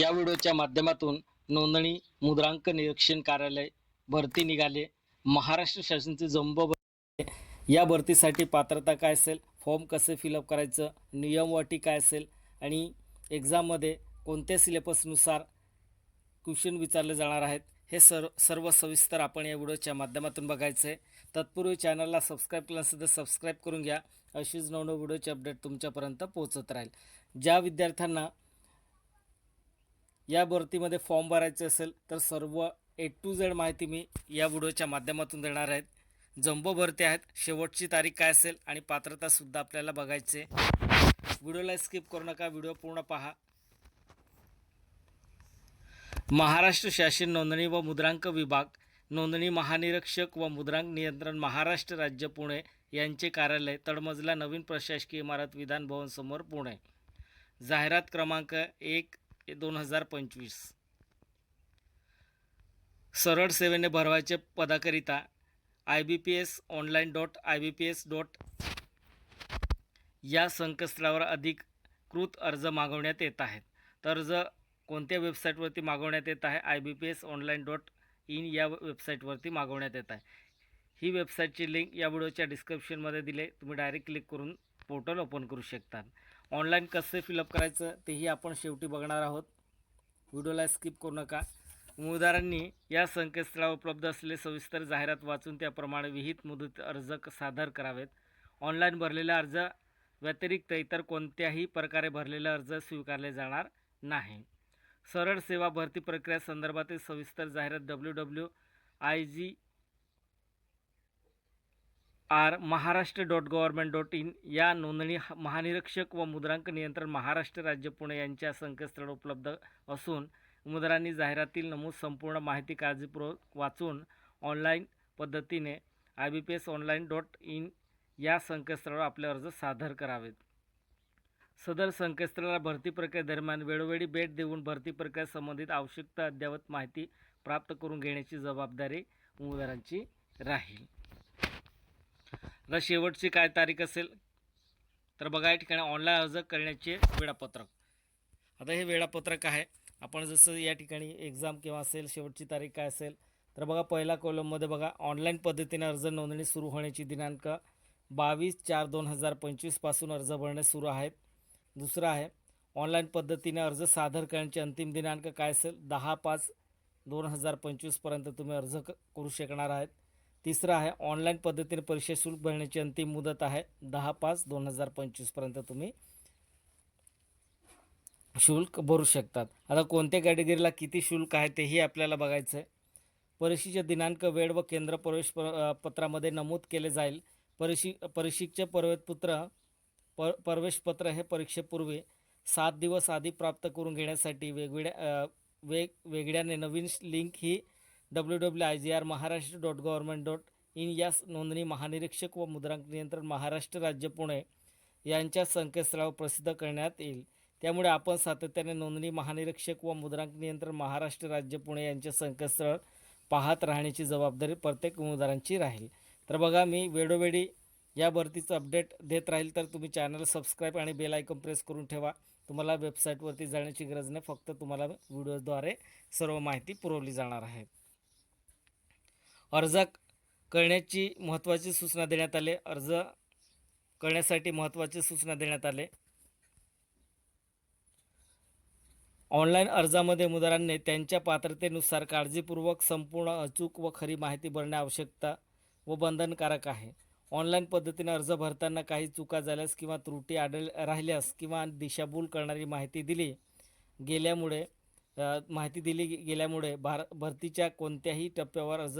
या व्हिडिओच्या माध्यमातून नोंदणी मुद्रांक निरीक्षण कार्यालय भरती निघाले. महाराष्ट्र शासनाचे जम्बो भरती. या भरतीसाठी पात्रता काय असेल? फॉर्म कसे फिलअप करायचं? नियम अटी काय असेल? आणि एक्झाममध्ये कोणत्या सिलेबसनुसार क्वेश्चन विचारले जाणार आहेत? हे सर्व सर्व सविस्तर आपण या व्हिडिओच्या माध्यमातून बघायचं आहे तत्पूर्वी चॅनलला सबस्क्राईब केलं असेल तर सबस्क्राईब करून घ्या. अशीच नवनव व्हिडिओचे अपडेट तुमच्यापर्यंत पोहोचत राहील. ज्या विद्यार्थ्यांना या भरतीमध्ये फॉर्म भरायचे असेल तर सर्व ए टू झेड माहिती मी या व्हिडिओच्या माध्यमातून देणार आहेत जम्बो भरती आहेत शेवटची तारीख काय असेल आणि पात्रतासुद्धा आपल्याला बघायचे. व्हिडिओला स्किप करू नका व्हिडिओ पूर्ण पहा. महाराष्ट्र शासन नोंदणी व मुद्रांक विभाग नोंदणी महानिरीक्षक व मुद्रांक नियंत्रण महाराष्ट्र राज्य पुणे यांचे कार्यालय तळमजला नवीन प्रशासकीय इमारत विधान भवन समोर पुणे. जाहिरात क्रमांक एक दोन हजार पंचवीस. सरळ सेवेने भरवायचे पदाकरिता I B P S online dot I B P S dot या संकेतस्थळावर अधिकृत अर्ज मागवण्यात येत आहेत. तर अर्ज कोणत्या वेबसाईटवरती मागवण्यात येत आहे? I B P S online dot in या वेबसाईटवरती मागवण्यात येत आहे. ही वेबसाईटची लिंक या व्हिडिओच्या डिस्क्रिप्शनमध्ये दिले. तुम्ही डायरेक्ट क्लिक करून पोर्टल ओपन करू शकता. ऑनलाईन कसे फिलअप करायचं तेही आपण शेवटी बघणार आहोत. व्हिडिओला स्किप करू नका. उमेदवारांनी या संकेतस्थळावर उपलब्ध असलेले सविस्तर जाहिरात वाचून त्याप्रमाणे विहित मुदत अर्ज सादर करावेत. ऑनलाईन भरलेला अर्ज व्यतिरिक्त इतर कोणत्याही प्रकारे भरलेला अर्ज स्वीकारले जाणार नाही. सरळ सेवा भरती प्रक्रिया संदर्भातील सविस्तर जाहिरात W W I G R Maharashtra dot government dot in या नोंदणी महानिरीक्षक व मुद्रांक नियंत्रण महाराष्ट्र राज्य पुणे यांच्या संकेतस्थळ उपलब्ध असून उमेदवारांनी जाहिरातील नमूद संपूर्ण माहिती काळजीपूर्वक वाचून ऑनलाईन पद्धतीने I B P S online dot in या संकेतस्थळावर आपले अर्ज सादर करावेत. सदर संकेतस्थळाला भरती प्रक्रियेदरम्यान वेळोवेळी भेट देऊन भरती प्रक्रिया संबंधित आवश्यकता अद्ययावत माहिती प्राप्त करून घेण्याची जबाबदारी उमेदवारांची राहील. आता शेवटची काय तारीख असेल तर बघा या ठिकाणी ऑनलाईन अर्ज करण्याचे वेळापत्रक. आता हे वेळापत्रक आहे. आपण जसं या ठिकाणी एक्झाम किंवा असेल शेवटची तारीख काय असेल तर बघा पहिल्या कॉलममध्ये बघा ऑनलाईन पद्धतीने अर्ज नोंदणी सुरू होण्याची दिनांक बावीस चार दोन हजार पंचवीसपासून अर्ज भरणे सुरू आहेत दुसरं आहे ऑनलाईन पद्धतीने अर्ज सादर करण्याचे अंतिम दिनांक काय असेल दहा पाच दोन हजार पंचवीसपर्यंत तुम्ही अर्ज क करू शकणार आहेत. तिसरं आहे ऑनलाईन पद्धतीने परीक्षा शुल्क भरण्याची अंतिम मुदत आहे दहा पाच दोन हजार पंचवीसपर्यंत तुम्ही शुल्क भरू शकतात. आता कोणत्या कॅटेगरीला किती शुल्क आहे तेही आपल्याला बघायचं आहे परीक्षेचे दिनांक वेळ व केंद्र प्रवेश प पत्रामध्ये नमूद केले जाईल. परीक्षी परीक्षेचे प्रवेशपत्र प प्रवेशपत्र हे परीक्षेपूर्वी सात दिवस आधी प्राप्त करून घेण्यासाठी वेगवेगळ्या वेग वेगळ्याने नवीन link he W W I G R Maharashtra dot government dot in यास नोंदणी महानिरीक्षक व मुद्रांक नियंत्रण महाराष्ट्र राज्य पुणे यांच्या संकेतस्थळावर प्रसिद्ध करण्यात येईल. त्यामुळे आपण सातत्याने नोंदणी महानिरीक्षक व मुद्रांक नियंत्रण महाराष्ट्र राज्य पुणे यांचे संकेतस्थळ पाहत राहण्याची जबाबदारी प्रत्येक उमेदवारांची राहील. तर बघा मी वेळोवेळी या भरतीचं अपडेट देत राहील तर तुम्ही चॅनल सबस्क्राईब आणि बेल आयकॉन प्रेस करून ठेवा. तुम्हाला वेबसाईटवरती जाण्याची गरज नाही फक्त तुम्हाला व्हिडिओद्वारे सर्व माहिती पुरवली जाणार आहे. अर्ज करण्याची महत्त्वाची सूचना देण्यात आले. अर्ज करण्यासाठी महत्त्वाची सूचना देण्यात आले. ऑनलाईन अर्जामध्ये मुदारांनी त्यांच्या पात्रतेनुसार काळजीपूर्वक संपूर्ण अचूक व खरी माहिती भरणे आवश्यकता व बंधनकारक आहे. ऑनलाईन पद्धतीने अर्ज भरताना काही चुका झाल्यास किंवा त्रुटी आढळ राहिल्यास किंवा दिशाभूल करणारी माहिती दिली गेल्यामुळे माहिती दिली गेल्यामुळे भार भरतीच्या कोणत्याही टप्प्यावर अर्ज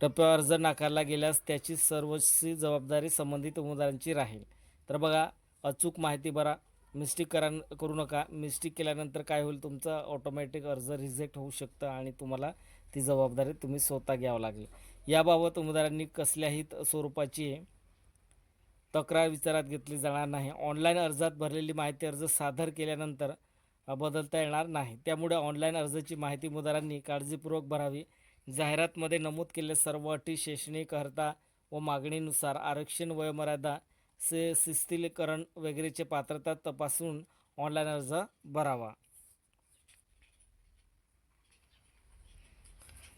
टप्प्यावर अर्ज नाकारला गेल्यास त्याची सर्वस्वी जबाबदारी संबंधित उमेदवारांची राहील. तर बघा अचूक माहिती भरा. मिस्टेक करा करू नका. मिस्टेक केल्यानंतर काय होईल? तुमचा ऑटोमॅटिक अर्ज रिजेक्ट होऊ शकतं आणि तुम्हाला ती जबाबदारी तुम्ही स्वतः घ्यावं लागेल. याबाबत उमेदवारांनी कसल्याही स्वरूपाची तक्रार विचारात घेतली जाणार नाही. ऑनलाईन अर्जात भरलेली माहिती अर्ज सादर केल्यानंतर बदलता येणार नाही. त्यामुळे ऑनलाईन अर्जाची माहिती उमेदवारांनी काळजीपूर्वक भरावी. जाहिरातमध्ये नमूद केले सर्व अटी शैक्षणिक अर्हता व मागणीनुसार आरक्षण वयोमर्यादा से शिस्थिलीकरण वगैरेचे पात्रता तपासून ऑनलाईन अर्ज भरावा.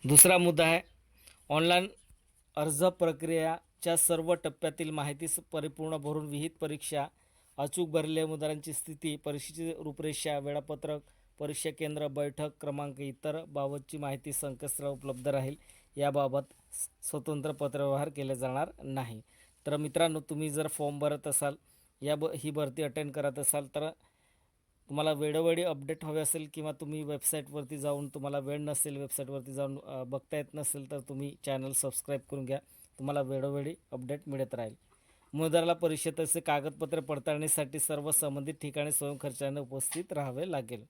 दुसरा मुद्दा आहे ऑनलाईन अर्ज प्रक्रियाच्या सर्व टप्प्यातील माहिती परिपूर्ण भरून विहित परीक्षा अचूक भरलेल्या उमेदवारांची स्थिती परीक्षेची रूपरेषा वेळापत्रक परीक्षा केंद्र बैठक क्रमांक इतर बाबतची माहिती संकेतस्थळावर उपलब्ध राहील. याबाबत स्वतंत्र पत्रव्यवहार केले जाणार नाही. तर मित्रांनो तुम्ही जर फॉर्म भरत असाल या ब ही भरती अटेंड करत असाल तर तुम्हाला वेळोवेळी अपडेट हवे असेल किंवा तुम्ही वेबसाईटवरती जाऊन तुम्हाला वेळ नसेल वेबसाईटवरती जाऊन बघता येत नसेल तर तुम्ही चॅनल सबस्क्राईब करून घ्या. तुम्हाला वेळोवेळी अपडेट मिळत राहील. उमेदवाराला परीक्षेचे कागदपत्रे पडताळणीसाठी सर्व संबंधित ठिकाणी स्वयंखर्चाने उपस्थित राहावे लागेल.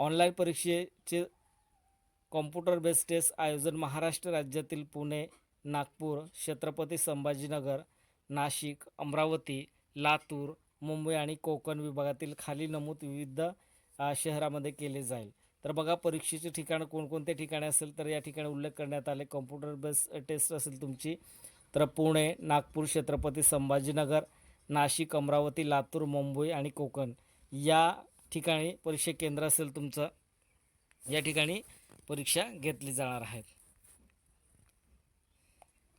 ऑनलाईन परीक्षेचे कॉम्प्युटर बेस्ड टेस्ट आयोजन महाराष्ट्र राज्यातील पुणे नागपूर छत्रपती संभाजीनगर नाशिक अमरावती लातूर मुंबई आणि कोकण विभागातील खाली नमूद विविध शहरामध्ये केले जाईल. तर बघा परीक्षेचे ठिकाण कोणकोणते ठिकाणे असेल तर या ठिकाणी उल्लेख करण्यात आले. कॉम्प्युटर बेस टेस्ट असेल तुमची तर पुणे नागपूर छत्रपती संभाजीनगर नाशिक अमरावती लातूर मुंबई आणि कोकण या ठिकाणी परीक्षा केंद्र असेल तुमचं या ठिकाणी परीक्षा घेतली जाणार आहेत.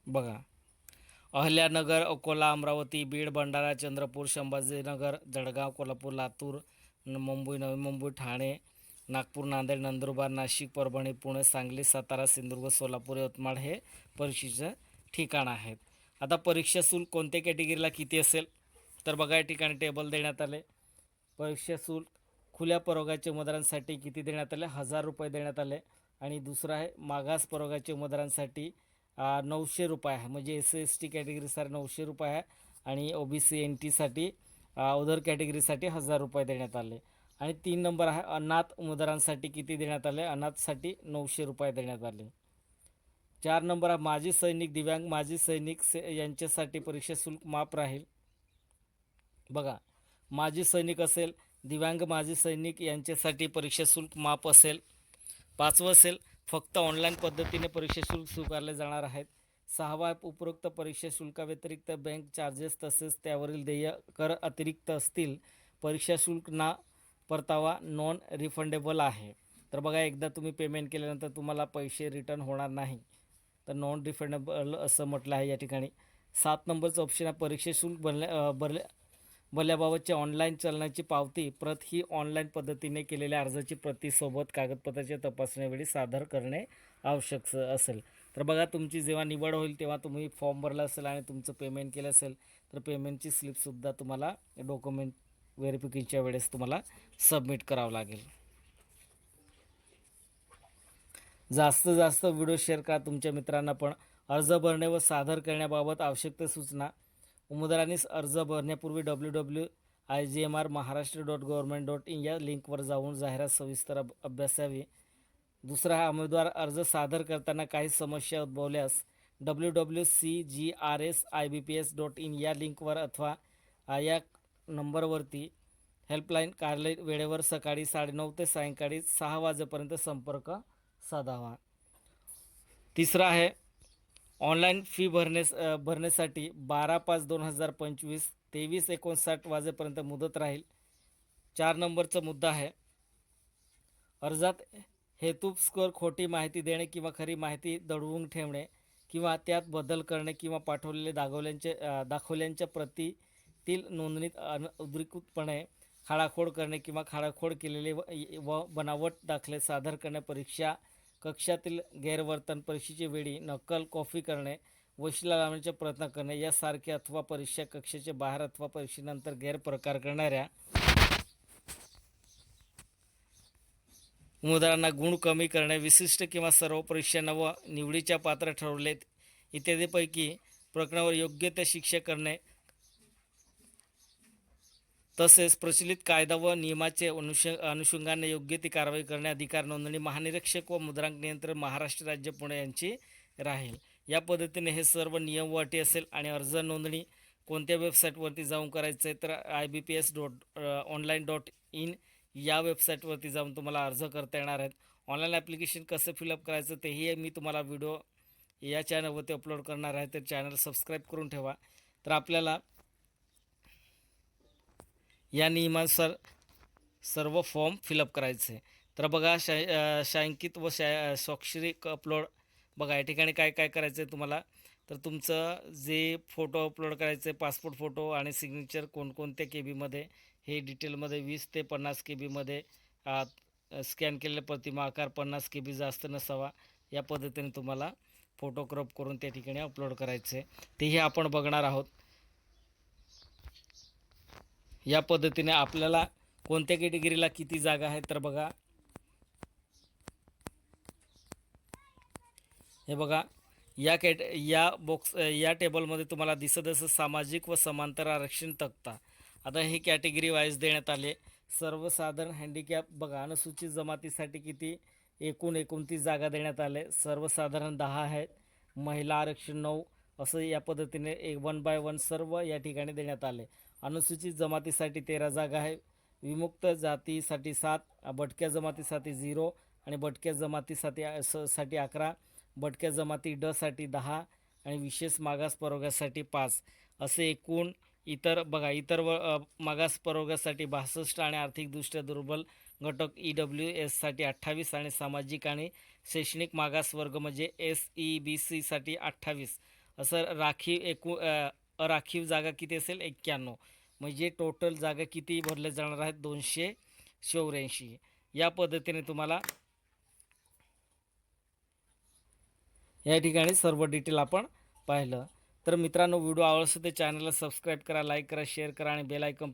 बघा. अहल्यानगर अकोला अमरावती बीड भंडारा चंद्रपूर संभाजीनगर जळगाव कोल्हापूर लातूर मुंबई नवी मुंबई ठाणे नागपूर नांदेड नंदुरबार नाशिक परभणी पुणे सांगली सातारा सिंधुदुर्ग सोलापूर यवतमाळ हे परीक्षेचं ठिकाण आहेत. आता परीक्षा शुल्क कोणत्या कॅटेगरीला किती असेल? तर बघा या ठिकाणी टेबल देण्यात आले. परीक्षा शुल्क खुल्या प्रवर्गाच्या उमेदवारांसाठी किती देण्यात आले? हजार रुपये देण्यात आले. आणि दुसरं आहे मागास प्रवर्गाच्या उमेदवारांसाठी नऊशे रुपये आहे. म्हणजे एस एस टी कॅटेगरीसाठी नऊशे रुपये आहे आणि ओ बी सी एन टीसाठी अदर कॅटेगरीसाठी हजार रुपये देण्यात आले. आणि तीन नंबर आहे अनाथ उमेदवारांसाठी किती देण्यात आले? अनाथसाठी नऊशे रुपये देण्यात आले. चार नंबर आहे माजी सैनिक दिव्यांग माजी सैनिक से यांच्यासाठी परीक्षा शुल्क माफ राहील. बघा माजी सैनिक असेल दिव्यांग माजी सैनिक यांच्यासाठी परीक्षा शुल्क माफ असेल पाचवं असेल फक्त ऑनलाईन पद्धतीने परीक्षा शुल्क स्वीकारले जाणार आहेत. सहावा उपरोक्त परीक्षा शुल्काव्यतिरिक्त बँक चार्जेस तसेच त्यावरील देय कर अतिरिक्त असतील. परीक्षा शुल्क ना परतावा नॉन रिफंडेबल आहे. तर बघा एकदा तुम्ही पेमेंट केल्यानंतर तुम्हाला पैसे रिटर्न होणार नाही. तर नॉन रिफंडेबल असं म्हटलं आहे या ठिकाणी. सात नंबरचं ऑप्शन आहे परीक्षा शुल्क भरल्या अ, भरल्या भल्याबाबतच्या ऑनलाईन चलनाची पावती प्रत ही ऑनलाईन पद्धतीने केलेल्या अर्जाची प्रतीसोबत कागदपत्राच्या तपासणीवेळी सादर करणे आवश्यक असेल. तर बघा तुमची जेव्हा निवड होईल तेव्हा तुम्ही फॉर्म भरला असेल आणि तुमचं पेमेंट केलं असेल तर पेमेंटची स्लिपसुद्धा तुम्हाला डॉक्युमेंट व्हेरिफिकेशनच्या वेळेस तुम्हाला सबमिट करावं लागेल. जास्त जास्त व्हिडिओ शेअर करा तुमच्या मित्रांना पण. अर्ज भरणे व सादर करण्याबाबत आवश्यक त्या सूचना उमेदवारांनी अर्ज भरण्यापूर्वी W W I G M R Maharashtra dot government dot in या लिंकवर जाऊन जाहिरात सविस्तर अभ्यासावी. दुसरा हा उमेदवार अर्ज सादर करताना काही समस्या उद्भवल्यास W W C G R S I B P S dot in या लिंकवर अथवा या नंबरवरती हेल्पलाईन कार्यालय वेळेवर सकाळी साडेनऊ ते सायंकाळी सहा वाजेपर्यंत संपर्क साधावा. तिसरा आहे ऑनलाईन फी भरण्यास भरण्यासाठी बारा पाच दोन हजार पंचवीस तेवीस एकोणसाठ वाजेपर्यंत मुदत राहील. चार नंबरचा मुद्दा आहे. अर्जात हेतुपुरस्सर खोटी माहिती देणे किंवा खरी माहिती दडवून ठेवणे किंवा त्यात बदल करणे किंवा पाठवलेले दाखवल्यांचे दाखवल्यांच्या प्रतीतील नोंदणीत अन उद्रिकृतपणे खाडाखोड करणे किंवा खाडाखोड केलेले व बनावट दाखले सादर करणे परीक्षा कक्षातील गैरवर्तन परीक्षेच्या वेळी नक्कल कॉफी करणे वशिला लावण्याचा प्रयत्न करणे यासारखे अथवा परीक्षा कक्षेच्या बाहेर अथवा परीक्षेनंतर गैरप्रकार करणाऱ्या उमेदवारांना गुण कमी करणे विशिष्ट किंवा सर्व परीक्षांना व निवडीच्या पात्र ठरवलेत. इत्यादीपैकी प्रकरणावर योग्य त्या शिक्षा करणे तसेच प्रचलित कायदा व नियमाचे अनुष अनुषंगाने योग्य ती कारवाई करणे अधिकार नोंदणी महानिरीक्षक व मुद्रांक नियंत्रण महाराष्ट्र राज्य पुणे यांची राहील. या पद्धतीने हे सर्व नियम व अटी असेल आणि अर्ज नोंदणी कोणत्या वेबसाईटवरती जाऊन करायचं आहे तर I B P S dot online dot in या वेबसाईटवरती जाऊन तुम्हाला अर्ज करता येणार आहेत. ऑनलाईन ॲप्लिकेशन कसं फिलअप करायचं तेही मी तुम्हाला व्हिडिओ या चॅनलवरती अपलोड करणार आहे. तर चॅनल सबस्क्राईब करून ठेवा. तर आपल्याला या नियमानुसार सर्व फॉर्म फिलअप करायचे. तर बघा शा शांकित व शा स्वाक्षरी अपलोड बघा या ठिकाणी काय काय करायचं आहे तुम्हाला? तर तुमचं जे फोटो अपलोड करायचे पासपोर्ट फोटो आणि सिग्नेचर कोणकोणत्या के बीमध्ये हे डिटेलमध्ये वीस ते पन्नास के बीमध्ये स्कॅन केलेला प्रतिमा आकार पन्नास के बी जास्त नसावा या पद्धतीने तुम्हाला फोटो क्रॉप करून त्या ठिकाणी अपलोड करायचे. तेही आपण बघणार आहोत. या पद्धतीने आपल्याला कोणत्या कॅटेगरीला किती जागा आहे तर बघा. हे बघा या कॅट या बॉक्स या टेबलमध्ये तुम्हाला दिसत असं सामाजिक व समांतर आरक्षण तक्ता. आता हे कॅटेगरी वाईज देण्यात आले. सर्वसाधारण हँडिकॅप बघा अनुसूचित जमातीसाठी किती? एकूण एकोणतीस जागा देण्यात आले. सर्वसाधारण दहा आहेत. महिला आरक्षण नऊ. असं या पद्धतीने एक वन बाय वन सर्व या ठिकाणी देण्यात आले. अनुसूचित जमातीसाठी तेरा जागा आहे. विमुक्त जातीसाठी सात भटक्या जमातीसाठी झिरो आणि भटक्या जमातीसाठी स- साठी अकरा भटक्या जमाती डसाठी दहा आणि विशेष मागास प्रवर्गासाठी पाच. असे एकूण इतर बघा इतर व मागास प्रवर्गासाठी बासष्ट आणि आर्थिकदृष्ट्या दुर्बल घटक ई डब्ल्यू एससाठी अठ्ठावीस आणि सामाजिक आणि शैक्षणिक मागास वर्ग म्हणजे एस ई बी सीसाठी अठ्ठावीस. असं राखीव एकूण राखीव जागा किती असेल? एक्क्याण्णव. म्हणजे टोटल जागा किती भरल्या जाणार आहेत? दोनशे चौऱ्याऐंशी. या पद्धतीने तुम्हाला या ठिकाणी सर्व डिटेल आपण पाहिलं. तर मित्रांनो व्हिडिओ आवडला असेल तर चॅनलला सबस्क्राईब करा लाईक करा शेअर करा आणि बेल आयकॉन